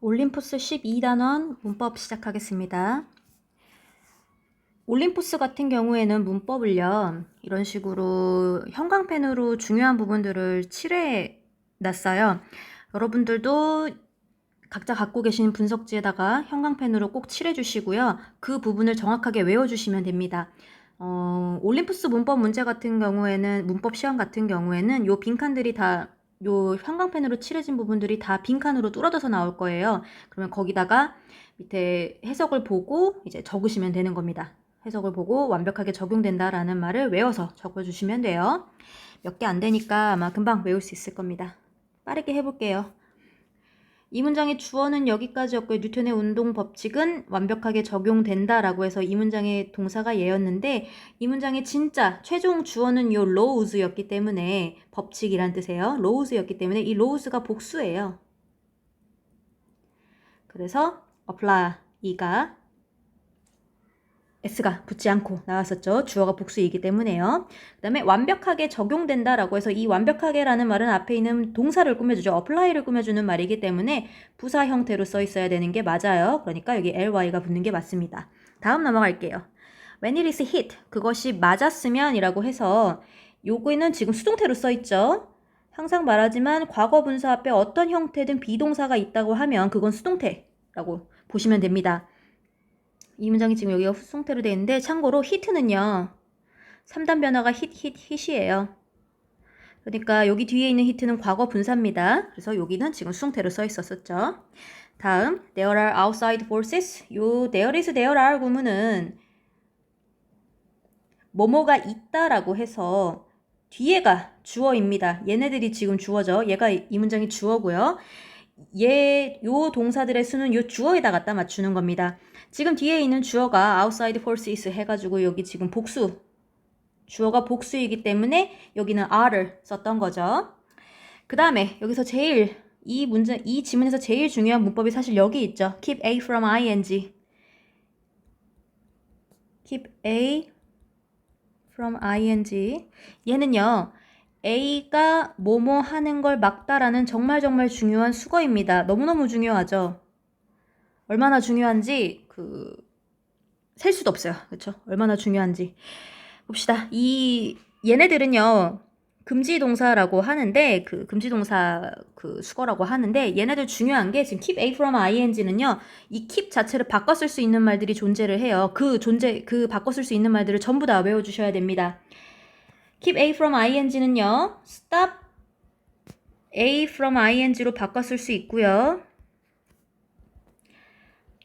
올림푸스 12단원 문법 시작하겠습니다. 올림푸스 같은 경우에는 문법을요, 이런 식으로 형광펜으로 중요한 부분들을 칠해 놨어요. 여러분들도 각자 갖고 계신 분석지에다가 형광펜으로 꼭 칠해 주시고요. 그 부분을 정확하게 외워 주시면 됩니다. 어, 올림푸스 문법 문제 같은 경우에는, 문법 시험 같은 경우에는 요 빈칸들이 다 요 형광펜으로 칠해진 부분들이 다 빈칸으로 뚫어져서 나올 거예요. 그러면 거기다가 밑에 해석을 보고 이제 적으시면 되는 겁니다. 해석을 보고 완벽하게 적용된다라는 말을 외워서 적어주시면 돼요. 몇 개 안 되니까 아마 금방 외울 수 있을 겁니다. 빠르게 해볼게요. 이 문장의 주어는 여기까지였고요. 뉴턴의 운동 법칙은 완벽하게 적용된다라고 해서 이 문장의 동사가 얘였는데 이 문장의 진짜 최종 주어는 요 laws였기 때문에 법칙이란 뜻이에요. laws였기 때문에 이 laws가 복수예요. 그래서 apply가 s가 붙지 않고 나왔었죠. 주어가 복수이기 때문에요. 그 다음에 완벽하게 적용된다 라고 해서 이 완벽하게라는 말은 앞에 있는 동사를 꾸며주죠. apply를 꾸며주는 말이기 때문에 부사 형태로 써 있어야 되는 게 맞아요. 그러니까 여기 ly가 붙는 게 맞습니다. 다음 넘어갈게요. when it is hit 그것이 맞았으면 이라고 해서 요거는 지금 수동태로 써 있죠. 항상 말하지만 과거 분사 앞에 어떤 형태든 비동사가 있다고 하면 그건 수동태라고 보시면 됩니다. 이 문장이 지금 여기가 수동태로 되어 있는데 참고로 히트는요. 3단 변화가 hit이에요. 그러니까 여기 뒤에 있는 히트는 과거 분사입니다. 그래서 여기는 지금 수동태로 써 있었었죠. 다음 there are outside forces. 요 there is there are 구문은 뭐뭐가 있다라고 해서 뒤에가 주어입니다. 얘네들이 지금 주어죠. 얘가 이 문장이 주어고요. 얘, 요 동사들의 수는 요 주어에다 갖다 맞추는 겁니다. 지금 뒤에 있는 주어가 outside forces 해가지고 여기 지금 복수. 주어가 복수이기 때문에 여기는 are를 썼던 거죠. 그 다음에 여기서 제일 이 문제, 이 지문에서 제일 중요한 문법이 사실 여기 있죠. keep A from ing. keep A from ing. 얘는요. A가 뭐뭐 하는 걸 막다라는 정말 정말 중요한 수거입니다. 너무너무 중요하죠. 얼마나 중요한지 그 셀 수도 없어요. 그렇죠? 얼마나 중요한지 봅시다. 이 얘네들은요. 금지 동사라고 하는데 그 금지 동사 그 수거라고 하는데 얘네들 중요한 게 지금 keep a from ing는요. 이 keep 자체를 바꿔 쓸 수 있는 말들이 존재를 해요. 그 존재 그 바꿔 쓸 수 있는 말들을 전부 다 외워 주셔야 됩니다. Keep a from ing는요. stop a from ing로 쓸수 있고요.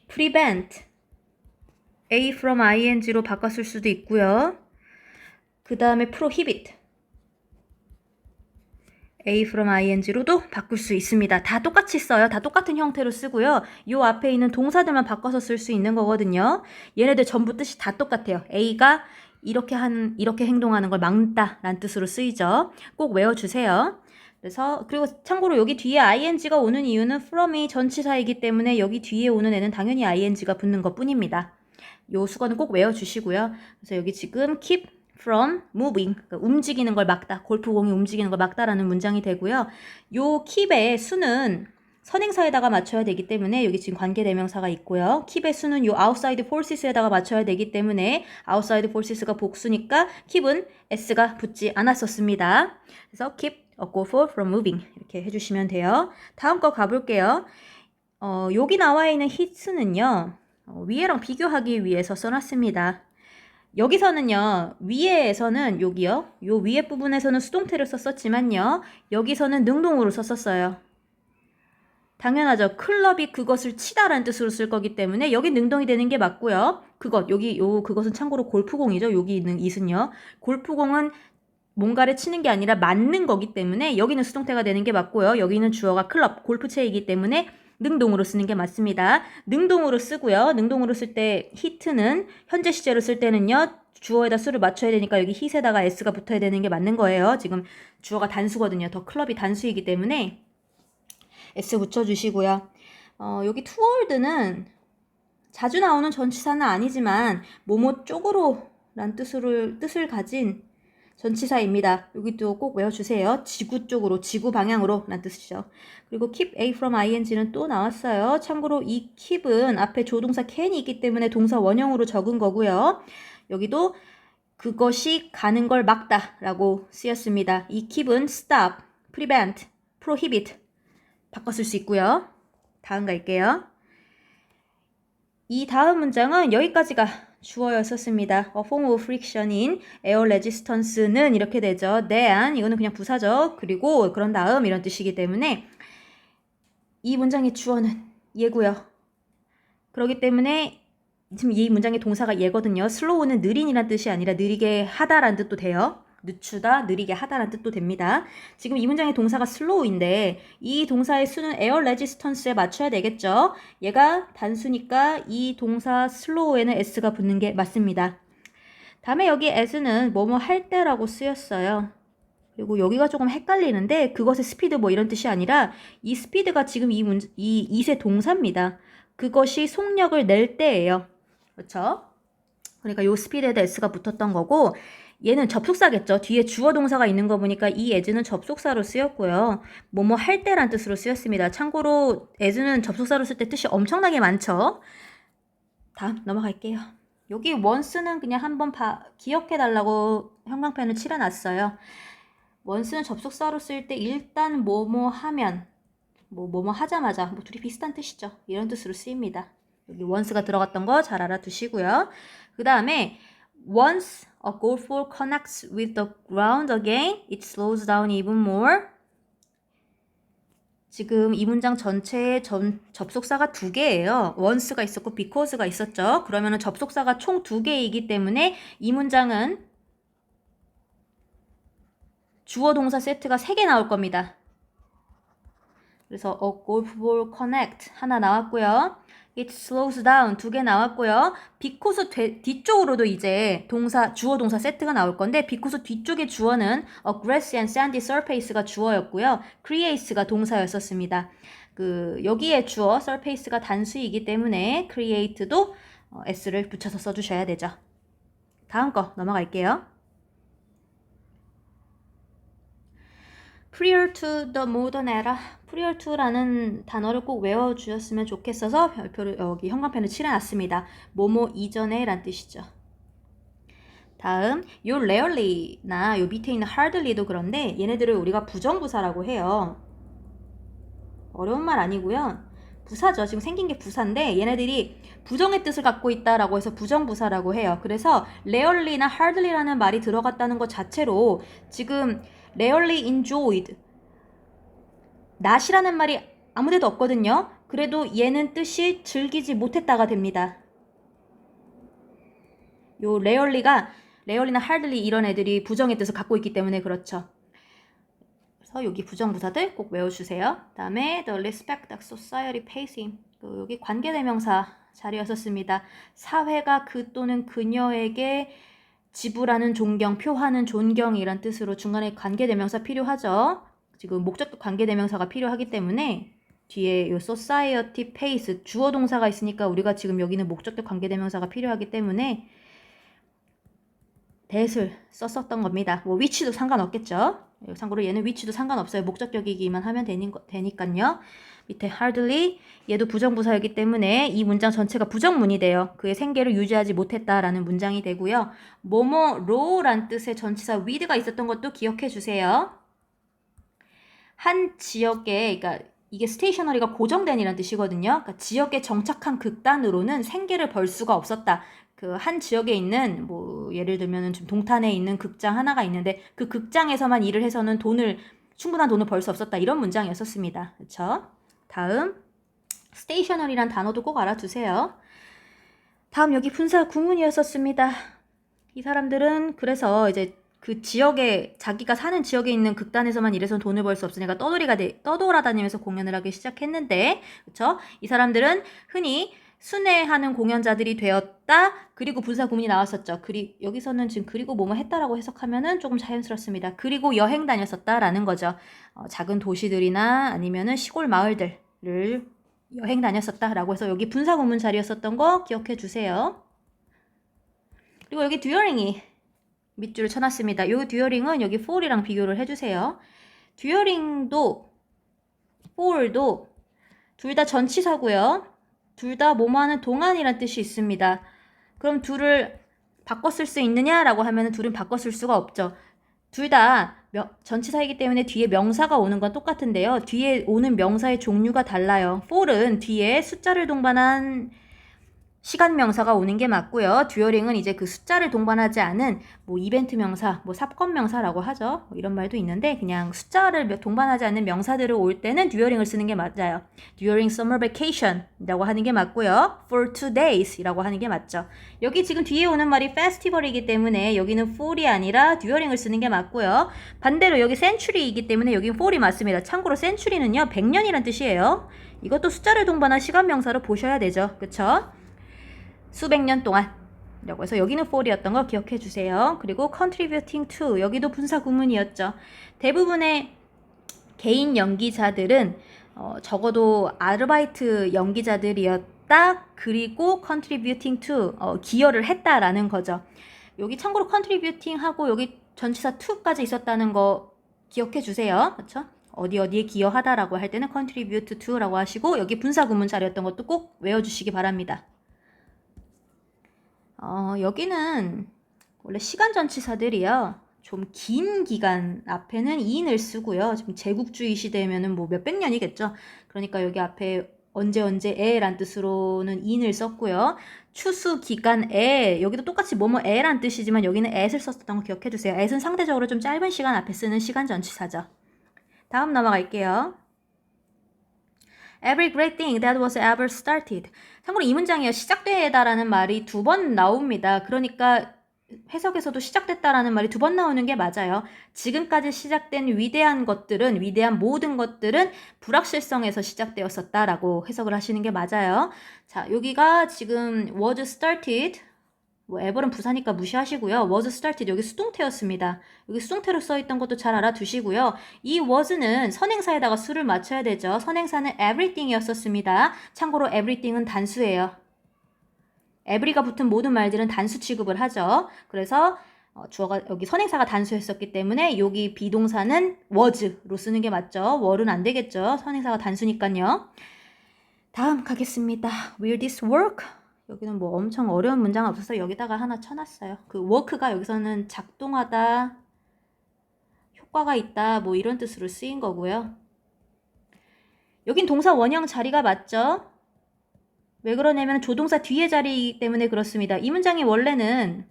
prevent a from ing로 쓸 수도 있고요. 그 다음에 prohibit a from ing로도 바꿀 수 있습니다. 다 똑같이 써요. 다 똑같은 형태로 쓰고요. 요 앞에 있는 동사들만 바꿔서 쓸 수 있는 거거든요. 얘네들 전부 뜻이 다 똑같아요. a가 이렇게 한 이렇게 행동하는 걸 막다라는 뜻으로 쓰이죠. 꼭 외워 주세요. 그래서 그리고 참고로 여기 뒤에 ing가 오는 이유는 from이 전치사이기 때문에 여기 뒤에 오는 애는 당연히 ing가 붙는 것뿐입니다. 요 수거는 꼭 외워 주시고요. 그래서 여기 지금 keep from moving 그러니까 움직이는 걸 막다 골프공이 움직이는 걸 막다라는 문장이 되고요. 요 keep의 수는 선행사에다가 맞춰야 되기 때문에 여기 지금 관계대명사가 있고요. keep의 수는 요 outside forces에다가 맞춰야 되기 때문에 outside forces가 복수니까 keep은 s가 붙지 않았었습니다. 그래서 keep a go for from moving 이렇게 해주시면 돼요. 다음 거 가볼게요. 어, 여기 나와 있는 hit는요. 어, 위에랑 비교하기 위해서 써놨습니다. 여기서는요, 위에서는 여기요, 요 위에 부분에서는 수동태를 썼었지만요, 여기서는 능동으로 썼었어요. 당연하죠. 클럽이 그것을 치다라는 뜻으로 쓸 거기 때문에 여기 능동이 되는 게 맞고요. 그것, 여기 요 그것은 참고로 골프공이죠. 여기 있는 이은요. 골프공은 뭔가를 치는 게 아니라 맞는 거기 때문에 여기는 수동태가 되는 게 맞고요. 여기는 주어가 클럽, 골프채이기 때문에 능동으로 쓰는 게 맞습니다. 능동으로 쓰고요. 능동으로 쓸 때 히트는 현재 시제로 쓸 때는요. 주어에다 수를 맞춰야 되니까 여기 hit에다가 s가 붙어야 되는 게 맞는 거예요. 지금 주어가 단수거든요. 더 클럽이 단수이기 때문에 s 붙여주시고요. 어, 여기 toward는 자주 나오는 전치사는 아니지만 뭐뭐 쪽으로 란 뜻을, 뜻을 가진 전치사입니다. 여기도 꼭 외워주세요. 지구 쪽으로, 지구 방향으로 라는 뜻이죠. 그리고 keep A from ing는 또 나왔어요. 참고로 이 keep은 앞에 조동사 can이 있기 때문에 동사 원형으로 적은 거고요. 여기도 그것이 가는 걸 막다 라고 쓰였습니다. 이 keep은 stop, prevent, prohibit 바꿨을 수 있고요. 다음 갈게요. 이 다음 문장은 여기까지가 주어였었습니다. A form of friction인 air resistance는 이렇게 되죠. than 이거는 그냥 부사죠. 그리고 그런 다음 이런 뜻이기 때문에 이 문장의 주어는 얘고요. 그렇기 때문에 지금 이 문장의 동사가 얘거든요. slow는 느린이란 뜻이 아니라 느리게 하다라는 뜻도 돼요. 늦추다, 느리게 하다라는 뜻도 됩니다. 지금 이 문장의 동사가 slow인데 이 동사의 수는 air resistance에 맞춰야 되겠죠. 얘가 단수니까 이 동사 slow에는 s가 붙는 게 맞습니다. 다음에 여기 as는 뭐뭐 할 때라고 쓰였어요. 그리고 여기가 조금 헷갈리는데 그것의 스피드 뭐 이런 뜻이 아니라 이 스피드가 지금 이 문, 이 이세 동사입니다. 그것이 속력을 낼 때예요. 그렇죠? 그러니까 요 스피드에다 s가 붙었던 거고 얘는 접속사겠죠. 뒤에 주어 동사가 있는 거 보니까 이 as는 접속사로 쓰였고요. 뭐뭐 할 때란 뜻으로 쓰였습니다. 참고로 as는 접속사로 쓸 때 뜻이 엄청나게 많죠. 다음 넘어갈게요. 여기 once는 그냥 한번 기억해 달라고 형광펜을 칠해놨어요. once는 접속사로 쓸 때 일단 뭐뭐 하면 뭐 뭐뭐 하자마자 뭐 둘이 비슷한 뜻이죠. 이런 뜻으로 쓰입니다. 여기 once가 들어갔던 거 잘 알아두시고요. 그 다음에 once a golfer connects with the ground again, it slows down even more. 지금 이 문장 전체에 전, 접속사가 두 개예요. once가 있었고 because가 있었죠. 그러면 접속사가 총 두 개이기 때문에 이 문장은 주어 동사 세트가 세 개 나올 겁니다. 그래서 a golf ball connect 하나 나왔고요. It slows down 두 개 나왔고요. 되, 뒤쪽으로도 이제 동사 주어 동사 세트가 나올 건데 because 뒤쪽의 주어는 a grassy and sandy surface가 주어였고요. create가 동사였었습니다. 그 여기에 주어 surface가 단수이기 때문에 create도 어, s를 붙여서 써주셔야 되죠. 다음 거 넘어갈게요. Prior to the modern era prior to라는 단어를 꼭 외워주셨으면 좋겠어서 별표를 여기 형광펜을 칠해놨습니다. 뭐뭐 이전에 란 뜻이죠. 다음 요 rarely나 요 밑에 있는 hardly도 그런데 얘네들을 우리가 부정부사라고 해요. 어려운 말 아니고요. 부사죠. 지금 생긴 게 부사인데 얘네들이 부정의 뜻을 갖고 있다라고 해서 부정부사라고 해요. 그래서 rarely나 hardly라는 말이 들어갔다는 것 자체로 지금 rarely enjoyed not이라는 말이 아무데도 없거든요. 그래도 얘는 뜻이 즐기지 못했다가 됩니다. 요 rarely가 rarely나 hardly 이런 애들이 부정의 뜻을 갖고 있기 때문에 그렇죠. 그래서 여기 부정부사들 꼭 외워주세요. 다음에 the respect that society pays him. 그 여기 관계대명사 자리였었습니다. 사회가 그 또는 그녀에게 지불하는 존경, 표하는 존경이란 뜻으로 중간에 관계대명사 필요하죠. 지금 목적격 관계대명사가 필요하기 때문에 뒤에 요 society pays 주어 동사가 있으니까 우리가 지금 여기는 목적격 관계대명사가 필요하기 때문에 that을 썼었던 겁니다. 뭐 which도 상관없겠죠. 참고로 얘는 which도 상관없어요. 목적격이기만 하면 되니, 되니까요. 밑에 hardly 얘도 부정부사이기 때문에 이 문장 전체가 부정문이 돼요. 그의 생계를 유지하지 못했다라는 문장이 되고요. 뭐뭐로란 뜻의 전치사 with가 있었던 것도 기억해 주세요. 한 지역에 그러니까 이게 스테이셔너리가 고정된이라는 뜻이거든요. 그러니까 지역에 정착한 극단으로는 생계를 벌 수가 없었다. 그 한 지역에 있는 뭐 예를 들면은 좀 동탄에 있는 극장 하나가 있는데 그 극장에서만 일을 해서는 돈을 충분한 돈을 벌 수 없었다. 이런 문장이었었습니다. 그렇죠? 다음 스테이셔너리란 단어도 꼭 알아두세요. 다음 여기 분사 구문이었었습니다. 이 사람들은 그래서 이제 그 지역에 자기가 사는 지역에 있는 극단에서만 일해서 돈을 벌 수 없으니까 떠돌이가 돼, 떠돌아다니면서 공연을 하기 시작했는데 그렇죠? 이 사람들은 흔히 순회하는 공연자들이 되었다. 그리고 분사 구문이 나왔었죠. 그리 여기서는 지금 그리고 뭐뭐 했다라고 해석하면은 조금 자연스럽습니다. 그리고 여행 다녔었다라는 거죠. 어, 작은 도시들이나 아니면은 시골 마을들을 여행 다녔었다라고 해서 여기 분사 구문 자리였었던 거 기억해 주세요. 그리고 여기 during이 밑줄을 쳐놨습니다. 요 듀어링은 여기 for이랑 비교를 해주세요. 듀어링도 for도 둘 다 전치사고요. 둘다 뭐뭐하는 동안이란 뜻이 있습니다. 그럼 둘을 바꿔 쓸 수 있느냐라고 하면 둘은 바꿔 쓸 수가 없죠. 둘 다 전치사이기 때문에 뒤에 명사가 오는 건 똑같은데요. 뒤에 오는 명사의 종류가 달라요. for은 뒤에 숫자를 동반한 시간 명사가 오는 게 맞고요. 듀어링은 이제 그 숫자를 동반하지 않은 뭐 이벤트 명사, 뭐 사건 명사라고 하죠. 뭐 이런 말도 있는데 그냥 숫자를 동반하지 않는 명사들을 올 때는 듀어링을 쓰는 게 맞아요. during summer vacation이라고 하는 게 맞고요. for two days이라고 하는 게 맞죠. 여기 지금 뒤에 오는 말이 festival이기 때문에 여기는 fall이 아니라 during을 쓰는 게 맞고요. 반대로 여기 century이기 때문에 여기 fall이 맞습니다. 참고로 century는요 100년이란 뜻이에요. 이것도 숫자를 동반한 시간 명사로 보셔야 되죠. 그쵸? 수백 년 동안 이라고 해서 여기는 for이었던 거 기억해 주세요. 그리고 contributing to 여기도 분사 구문이었죠. 대부분의 개인 연기자들은 어, 적어도 아르바이트 연기자들이었다. 그리고 contributing to 어, 기여를 했다라는 거죠. 여기 참고로 contributing 하고 여기 전치사 to까지 있었다는 거 기억해 주세요. 그렇죠? 어디 어디에 기여하다라고 할 때는 contribute to라고 하시고 여기 분사 구문 자리였던 것도 꼭 외워 주시기 바랍니다. 어, 여기는 원래 시간 전치사들이요. 좀 긴 기간 앞에는 인을 쓰고요. 지금 제국주의 시대면은 뭐 몇백 년이겠죠. 그러니까 여기 앞에 언제 언제 에란 뜻으로는 인을 썼고요. 추수 기간에 여기도 똑같이 뭐뭐 에란 뜻이지만 여기는 앳을 썼던 거 기억해 주세요. 앳은 상대적으로 좀 짧은 시간 앞에 쓰는 시간 전치사죠. 다음 넘어갈게요. Every great thing that was ever started. 참고로 이 문장이요. 시작되다라는 말이 두 번 나옵니다. 그러니까 해석에서도 시작됐다라는 말이 두 번 나오는 게 맞아요. 지금까지 시작된 위대한 것들은, 위대한 모든 것들은 불확실성에서 시작되었었다라고 해석을 하시는 게 맞아요. 자, 여기가 지금 was started, 뭐 ever은 부사니까 무시하시고요. was started 여기 수동태였습니다. 여기 수동태로 써 있던 것도 잘 알아두시고요. 이 was는 선행사에다가 수를 맞춰야 되죠. 선행사는 everything이었었습니다. 참고로 everything은 단수예요. every가 붙은 모든 말들은 단수 취급을 하죠. 그래서 어, 주어가 여기 선행사가 단수였었기 때문에 여기 비동사는 was로 쓰는 게 맞죠. were는 안 되겠죠. 선행사가 단수니까요. 다음 가겠습니다. Will this work? 여기는 뭐 엄청 어려운 문장 없어서 여기다가 하나 쳐놨어요. 그 work가 여기서는 작동하다, 효과가 있다, 뭐 이런 뜻으로 쓰인 거고요. 여긴 동사 원형 자리가 맞죠? 왜 그러냐면 조동사 뒤에 자리이기 때문에 그렇습니다. 이 문장이 원래는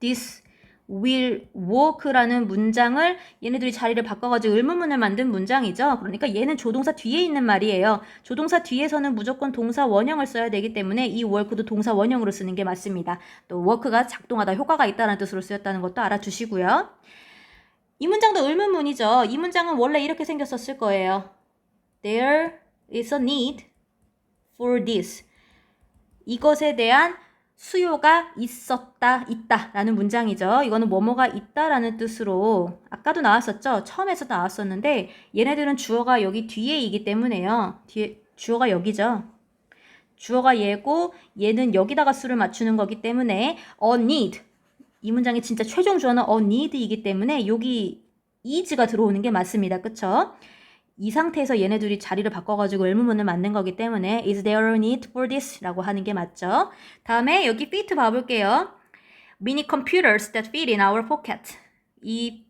this will work라는 문장을 얘네들이 자리를 바꿔가지고 의문문을 만든 문장이죠. 그러니까 얘는 조동사 뒤에 있는 말이에요. 조동사 뒤에서는 무조건 동사 원형을 써야 되기 때문에 이 work도 동사 원형으로 쓰는 게 맞습니다. 또 work가 작동하다 효과가 있다는 뜻으로 쓰였다는 것도 알아주시고요. 이 문장도 의문문이죠. 이 문장은 원래 이렇게 생겼었을 거예요. There is a need for this. 이것에 대한 수요가 있었다, 있다 라는 문장이죠. 이거는 뭐뭐가 있다 라는 뜻으로 아까도 나왔었죠. 처음에서 나왔었는데 얘네들은 주어가 여기 뒤에이기 때문에요. 뒤에 주어가 여기죠. 주어가 얘고 얘는 여기다가 수를 맞추는 거기 때문에 a need 이 문장의 진짜 최종 주어는 a need이기 때문에 여기 is가 들어오는 게 맞습니다. 그쵸? 이 상태에서 얘네들이 자리를 바꿔가지고 의문문을 만든 거기 때문에 is there a need for this? 라고 하는 게 맞죠. 다음에 여기 fit 봐볼게요. mini computers that fit in our pocket. 이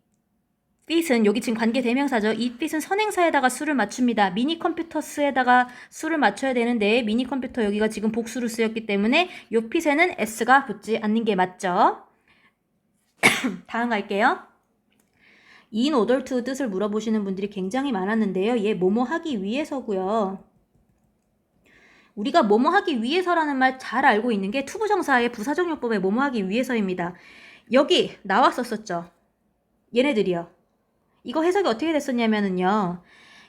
fit은 여기 지금 관계 대명사죠. 이 fit은 선행사에다가 수를 맞춥니다. 미니 컴퓨터스에다가 수를 맞춰야 되는데 미니 컴퓨터 여기가 지금 복수로 쓰였기 때문에 이 fit에는 s가 붙지 않는 게 맞죠. 다음 갈게요. In order to 뜻을 물어보시는 분들이 굉장히 많았는데요. 얘 뭐뭐 하기 위해서고요. 우리가 뭐뭐 하기 위해서라는 말 잘 알고 있는 게 투부정사의 부사적용법의 뭐뭐 하기 위해서입니다. 여기 나왔었었죠. 얘네들이요. 이거 해석이 어떻게 됐었냐면은요.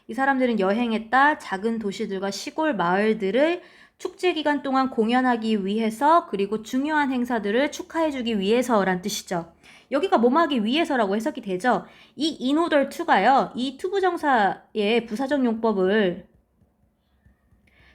이 사람들은 여행했다 작은 도시들과 시골 마을들을 축제 기간 동안 공연하기 위해서 그리고 중요한 행사들을 축하해주기 위해서란 뜻이죠. 여기가 뭐뭐하기 위해서라고 해석이 되죠. 이 order to가요. 이 투부정사의 부사적 용법을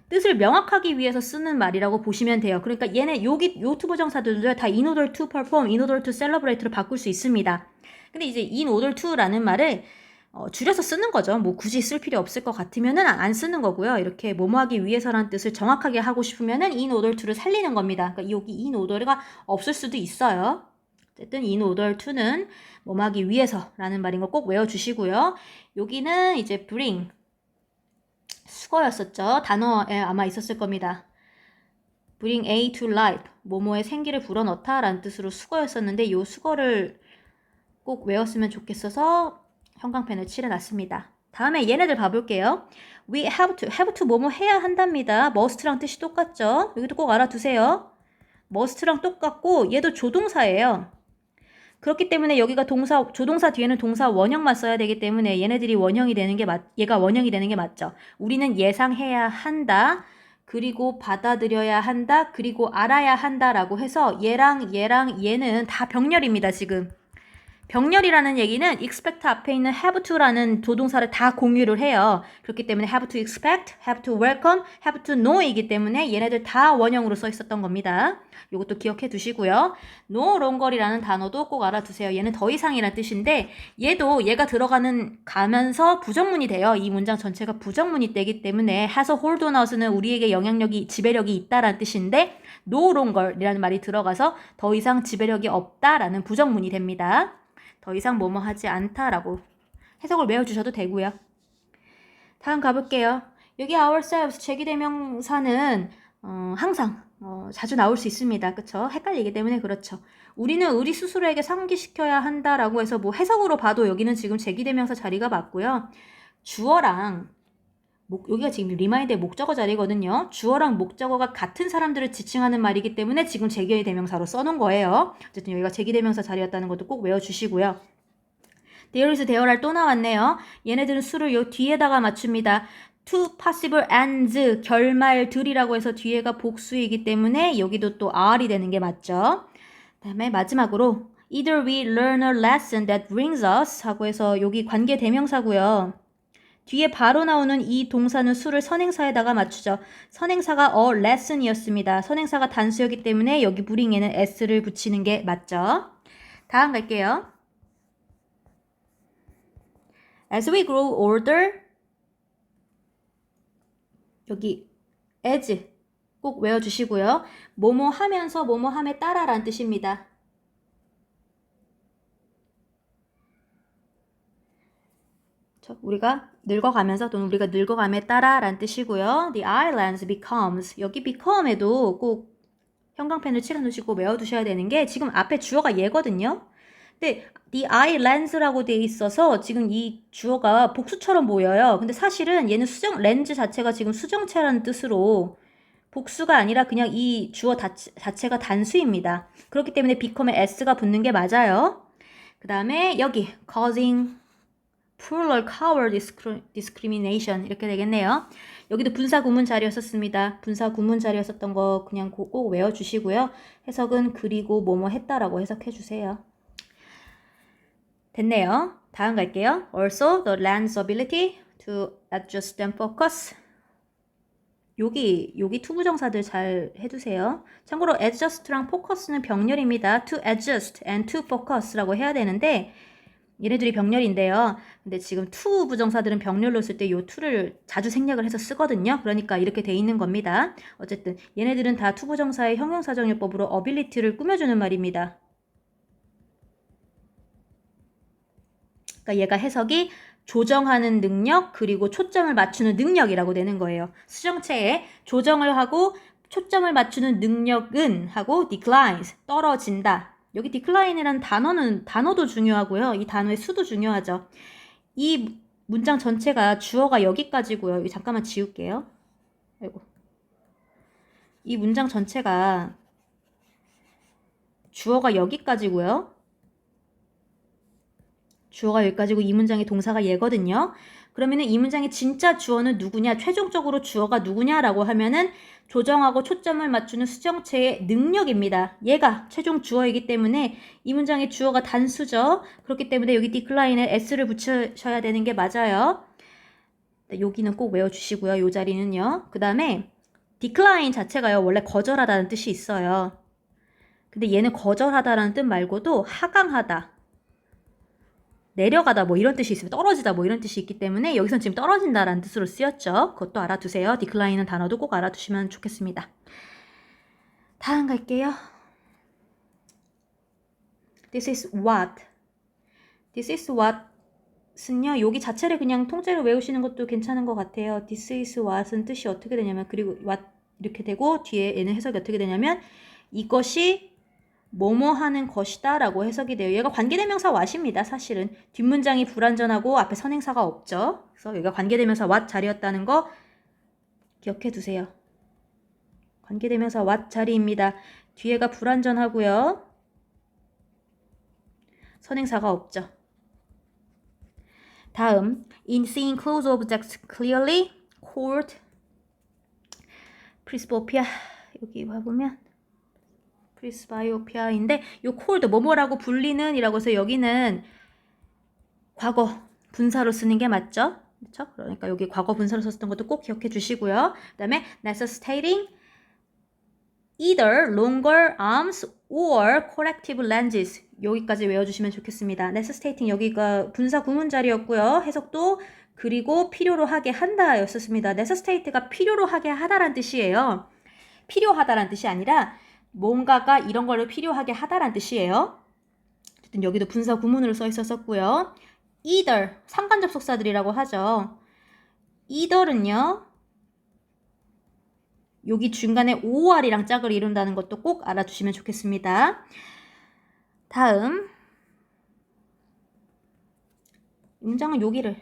뜻을 명확하기 위해서 쓰는 말이라고 보시면 돼요. 그러니까 얘네 여기 요 투 부정사들도 다 in order to perform, order to celebrate로 바꿀 수 있습니다. 근데 이제 order to라는 말을 어, 줄여서 쓰는 거죠. 뭐 굳이 쓸 필요 없을 것 같으면은 안 쓰는 거고요. 이렇게 뭐뭐하기 위해서라는 뜻을 정확하게 하고 싶으면은 order to를 살리는 겁니다. 그러니까 여기 order가 없을 수도 있어요. 어쨌든 in order to는 뭐뭐하기 위해서라는 말인 거꼭 외워주시고요. 여기는 이제 bring 수거였었죠. 단어에 아마 있었을 겁니다. bring A to life 뭐뭐의 생기를 불어넣다 라는 뜻으로 수거였었는데 이 수거를 꼭 외웠으면 좋겠어서 형광펜을 칠해놨습니다. 다음에 얘네들 봐볼게요. We have to, have to 뭐뭐 해야 한답니다. must랑 뜻이 똑같죠? 여기도 꼭 알아두세요. must랑 똑같고 얘도 조동사예요. 그렇기 때문에 여기가 동사 조동사 뒤에는 동사 원형만 써야 되기 때문에 얘네들이 원형이 되는 게 맞, 얘가 원형이 되는 게 맞죠. 우리는 예상해야 한다. 그리고 받아들여야 한다. 그리고 알아야 한다라고 해서 얘랑 얘랑 얘는 다 병렬입니다, 지금. 병렬이라는 얘기는 expect 앞에 있는 have to라는 조동사를 다 공유를 해요. 그렇기 때문에 have to expect, have to welcome, have to know이기 때문에 얘네들 다 원형으로 써 있었던 겁니다. 이것도 기억해 두시고요. no longer이라는 단어도 꼭 알아두세요. 얘는 더 이상이라는 뜻인데 얘도 얘가 들어가는 가면서 부정문이 돼요. 이 문장 전체가 부정문이 되기 때문에 has a hold on us는 우리에게 영향력이 지배력이 있다라는 뜻인데 no longer이라는 말이 들어가서 더 이상 지배력이 없다라는 부정문이 됩니다. 더 이상 뭐뭐 하지 않다라고 해석을 외워주셔도 되고요. 다음 가볼게요. 여기 ourselves 제기대명사는 어, 항상 어, 자주 나올 수 있습니다. 그쵸? 헷갈리기 때문에 그렇죠. 우리는 우리 스스로에게 상기시켜야 한다라고 해서 뭐 해석으로 봐도 여기는 지금 제기대명사 자리가 맞고요. 주어랑 목, 여기가 지금 리마인드의 목적어 자리거든요. 주어랑 목적어가 같은 사람들을 지칭하는 말이기 때문에 지금 제기의 대명사로 써놓은 거예요. 어쨌든 여기가 제기 대명사 자리였다는 것도 꼭 외워주시고요. there is there알 또 나왔네요. 얘네들은 수를 요 뒤에다가 맞춥니다. to possible ands 결말들이라고 해서 뒤에가 복수이기 때문에 여기도 또 are이 되는 게 맞죠. 다음에 마지막으로 either we learn a lesson that brings us 하고 해서 여기 관계 대명사고요. 뒤에 바로 나오는 이 동사는 수를 선행사에다가 맞추죠. 선행사가 a lesson이었습니다. 선행사가 단수였기 때문에 여기 bring에는 s를 붙이는 게 맞죠. 다음 갈게요. As we grow older 여기 as 꼭 외워주시고요. 뭐뭐 하면서 뭐뭐 함에 따라란 뜻입니다. 우리가 늙어가면서 또는 우리가 늙어감에 따라 란 뜻이고요. The islands becomes 여기 become에도 꼭 형광펜을 칠해놓으시고 외워두셔야 되는 게 지금 앞에 주어가 얘거든요. 근데 the islands라고 돼 있어서 지금 이 주어가 복수처럼 보여요. 근데 사실은 얘는 수정 렌즈 자체가 지금 수정체라는 뜻으로 복수가 아니라 그냥 이 주어 자체가 단수입니다. 그렇기 때문에 become에 s가 붙는 게 맞아요. 그 다음에 여기 causing plural cover discrimination 이렇게 되겠네요. 여기도 분사 구문 자리였었습니다. 분사 구문 자리였었던 거 그냥 꼭 외워주시고요. 해석은 그리고 뭐뭐 했다라고 해석해 주세요. 됐네요. 다음 갈게요. Also, the land's ability to adjust and focus. 여기 여기 투부정사들 잘 해두세요. 참고로 adjust랑 focus는 병렬입니다. to adjust and to focus라고 해야 되는데 얘네들이 병렬인데요. 근데 지금 to 부정사들은 병렬로 쓸 때 요 to를 자주 생략을 해서 쓰거든요. 그러니까 이렇게 돼 있는 겁니다. 어쨌든 얘네들은 다 to 부정사의 형용사정요법으로 ability를 꾸며주는 말입니다. 그러니까 얘가 해석이 조정하는 능력 그리고 초점을 맞추는 능력이라고 되는 거예요. 수정체에 조정을 하고 초점을 맞추는 능력은 하고 declines 떨어진다. 여기 decline이라는 단어는 단어도 중요하고요. 이 단어의 수도 중요하죠. 이 문장 전체가 주어가 여기까지고요. 여기 잠깐만 지울게요. 아이고. 이 문장 전체가 주어가 여기까지고요. 주어가 여기까지고 이 문장의 동사가 얘거든요. 그러면은 이 문장의 진짜 주어는 누구냐? 최종적으로 주어가 누구냐라고 하면은 조정하고 초점을 맞추는 수정체의 능력입니다. 얘가 최종 주어이기 때문에 이 문장의 주어가 단수죠. 그렇기 때문에 여기 decline에 s를 붙이셔야 되는 게 맞아요. 네, 여기는 꼭 외워주시고요. 이 자리는요. 그 다음에 decline 자체가요, 원래 거절하다는 뜻이 있어요. 근데 얘는 거절하다라는 뜻 말고도 하강하다, 내려가다 뭐 이런 뜻이 있으면 떨어지다 뭐 이런 뜻이 있기 때문에 여기선 지금 떨어진다라는 뜻으로 쓰였죠. 그것도 알아두세요. decline은 단어도 꼭 알아두시면 좋겠습니다. 다음 갈게요. This is what. This is what은요. 여기 자체를 그냥 통째로 외우시는 것도 괜찮은 것 같아요. This is what은 뜻이 어떻게 되냐면 그리고 what 이렇게 되고 뒤에 얘는 해석이 어떻게 되냐면 이것이 뭐뭐 하는 것이다 라고 해석이 돼요. 얘가 관계대명사 what입니다. 사실은 뒷문장이 불완전하고 앞에 선행사가 없죠. 그래서 얘가 관계대명사 what 자리였다는 거 기억해 두세요. 관계대명사 what 자리입니다. 뒤에가 불완전하고요. 선행사가 없죠. 다음, in seeing close objects clearly, court, presbyopia 여기 봐보면 presbyopia인데 요 cold 뭐뭐라고 불리는 이라고 해서 여기는 과거 분사로 쓰는 게 맞죠? 그렇죠? 그러니까 여기 과거 분사로 썼던 것도 꼭 기억해 주시고요. 그다음에 necessitating either longer arms or corrective lenses 여기까지 외워주시면 좋겠습니다. necessitating 여기가 분사 구문 자리였고요. 해석도 그리고 필요로 하게 한다 였었습니다. necessitate가 필요로 하게 하다란 뜻이에요. 필요하다란 뜻이 아니라 뭔가가 이런 거를 필요하게 하다란 뜻이에요. 어쨌든 여기도 분사 구문으로 써 있었었고요. either 상관 접속사들이라고 하죠. either은요. 여기 중간에 OR이랑 짝을 이룬다는 것도 꼭 알아두시면 좋겠습니다. 다음 문장은 여기를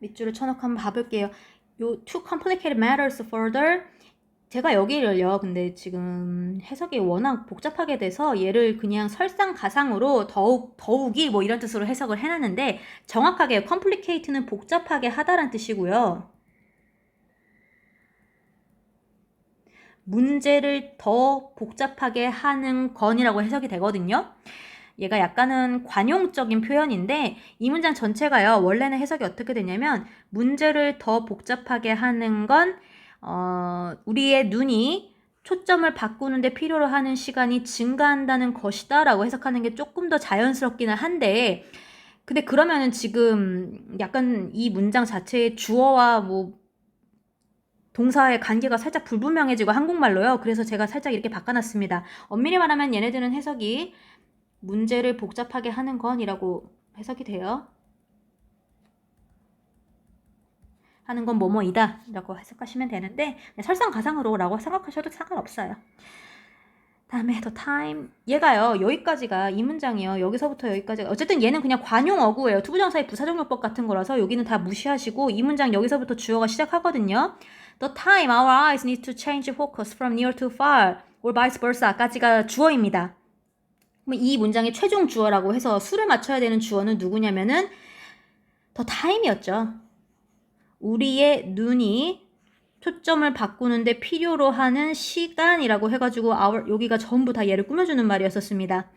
밑줄을 쳐놓고 한번 봐볼게요. 요 to complicate matters further 제가 여기를요. 근데 지금 해석이 워낙 복잡하게 돼서 얘를 그냥 설상가상으로 더욱 더욱이 뭐 이런 뜻으로 해석을 해놨는데 정확하게 complicate는 복잡하게 하다란 뜻이고요. 문제를 더 복잡하게 하는 건이라고 해석이 되거든요. 얘가 약간은 관용적인 표현인데 이 문장 전체가요. 원래는 해석이 어떻게 되냐면 문제를 더 복잡하게 하는 건 어, 우리의 눈이 초점을 바꾸는데 필요로 하는 시간이 증가한다는 것이다 라고 해석하는 게 조금 더 자연스럽기는 한데 근데 그러면은 지금 약간 이 문장 자체의 주어와 뭐 동사의 관계가 살짝 불분명해지고 한국말로요. 그래서 제가 살짝 이렇게 바꿔놨습니다. 엄밀히 말하면 얘네들은 해석이 문제를 복잡하게 하는 건이라고 해석이 돼요. 하는 건 뭐뭐이다 라고 해석하시면 되는데 설상가상으로 라고 생각하셔도 상관없어요. 다음에 더 타임. 얘가요 여기까지가 이 문장이요. 여기서부터 여기까지 어쨌든 얘는 그냥 관용 어구예요. 투부정사의 부사적용법 같은 거라서 여기는 다 무시하시고 이 문장 여기서부터 주어가 시작하거든요. The time our eyes need to change focus from near to far or vice versa까지가 주어입니다. 이 문장의 최종 주어라고 해서 수를 맞춰야 되는 주어는 누구냐면은 더 타임이었죠 우리의 눈이 초점을 바꾸는데 필요로 하는 시간이라고 해가지고 our, 여기가 전부 다 얘를 꾸며주는 말이었었습니다.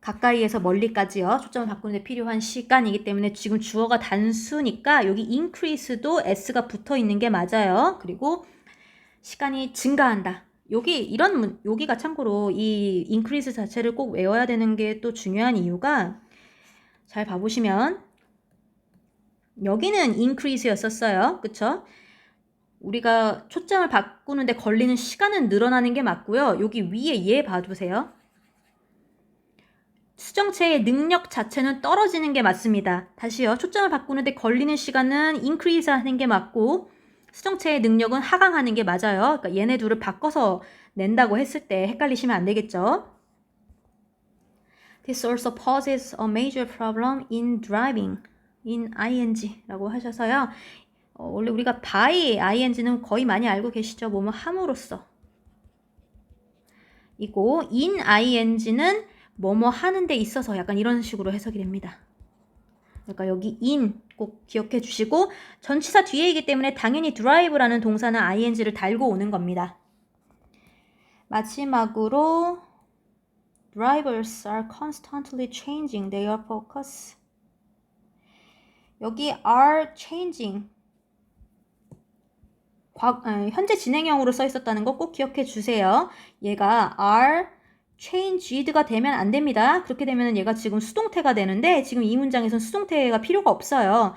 가까이에서 멀리까지요. 초점을 바꾸는데 필요한 시간이기 때문에 지금 주어가 단수니까 여기 increase도 s가 붙어 있는 게 맞아요. 그리고 시간이 증가한다. 여기 이런 여기가 참고로 이 increase 자체를 꼭 외워야 되는 게 또 중요한 이유가 잘 봐보시면 여기는 increase였었어요. 그쵸? 우리가 초점을 바꾸는데 걸리는 시간은 늘어나는 게 맞고요. 여기 위에 얘 봐주세요. 수정체의 능력 자체는 떨어지는 게 맞습니다. 다시요. 초점을 바꾸는데 걸리는 시간은 increase 하는 게 맞고 수정체의 능력은 하강하는 게 맞아요. 그러니까 얘네 둘을 바꿔서 낸다고 했을 때 헷갈리시면 안 되겠죠. This also poses a major problem in driving. In ing라고 하셔서요. 어, 원래 우리가 by ing는 거의 많이 알고 계시죠. 뭐뭐 함으로써. 이고 in ing는 뭐뭐 하는 데 있어서 약간 이런 식으로 해석이 됩니다. 그러니까 여기 in 꼭 기억해 주시고 전치사 뒤에 이기 때문에 당연히 drive라는 동사는 ing를 달고 오는 겁니다. 마지막으로 drivers are constantly changing their focus 여기 are changing 과, 아, 현재 진행형으로 써 있었다는 거 꼭 기억해 주세요. 얘가 are changed가 되면 안 됩니다. 그렇게 되면 얘가 지금 수동태가 되는데 지금 이 문장에서는 수동태가 필요가 없어요.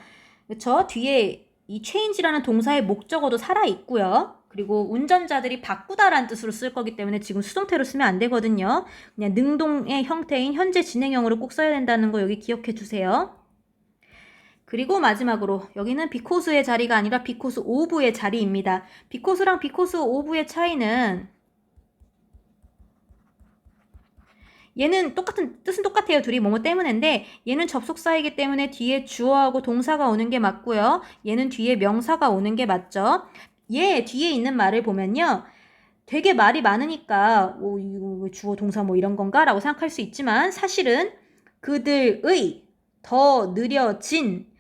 그렇죠? 뒤에 이 change라는 동사의 목적어도 살아 있고요. 그리고 운전자들이 바꾸다라는 뜻으로 쓸 거기 때문에 지금 수동태로 쓰면 안 되거든요. 그냥 능동의 형태인 현재 진행형으로 꼭 써야 된다는 거 여기 기억해 주세요. 그리고 마지막으로 여기는 비코스의 자리가 아니라 비코스 오브의 자리입니다. 비코스랑 비코스 오브의 차이는 얘는 똑같은 뜻은 똑같아요. 둘이 뭐뭐 때문인데 얘는 접속사이기 때문에 뒤에 주어하고 동사가 오는 게 맞고요. 얘는 뒤에 명사가 오는 게 맞죠. 얘 뒤에 있는 말을 보면요. 되게 말이 많으니까 오 이거 왜 주어 동사 뭐 이런 건가라고 생각할 수 있지만 사실은 그들의 더 느려진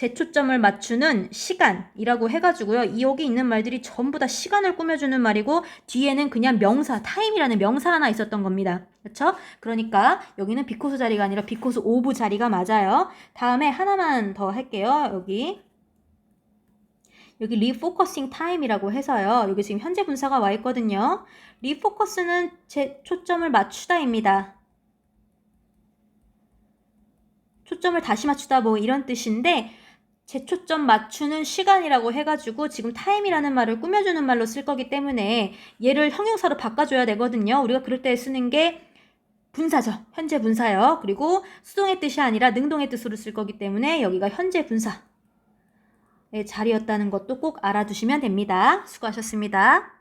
재초점을 맞추는 시간이라고 해가지고요. 이 여기 있는 말들이 전부 다 시간을 꾸며주는 말이고 뒤에는 그냥 명사, 타임이라는 명사 하나 있었던 겁니다. 그렇죠? 그러니까 여기는 비코스 자리가 아니라 비코스 오브 자리가 맞아요. 다음에 하나만 더 할게요. 여기 여기 리포커싱 타임이라고 해서요. 여기 지금 현재 분사가 와 있거든요. 리포커스는 재초점을 맞추다입니다. 초점을 다시 맞추다 뭐 이런 뜻인데 재초점 맞추는 시간이라고 해가지고 지금 타임이라는 말을 꾸며주는 말로 쓸 거기 때문에 얘를 형용사로 바꿔줘야 되거든요. 우리가 그럴 때 쓰는 게 분사죠. 현재 분사요. 그리고 수동의 뜻이 아니라 능동의 뜻으로 쓸 거기 때문에 여기가 현재 분사의 자리였다는 것도 꼭 알아두시면 됩니다. 수고하셨습니다.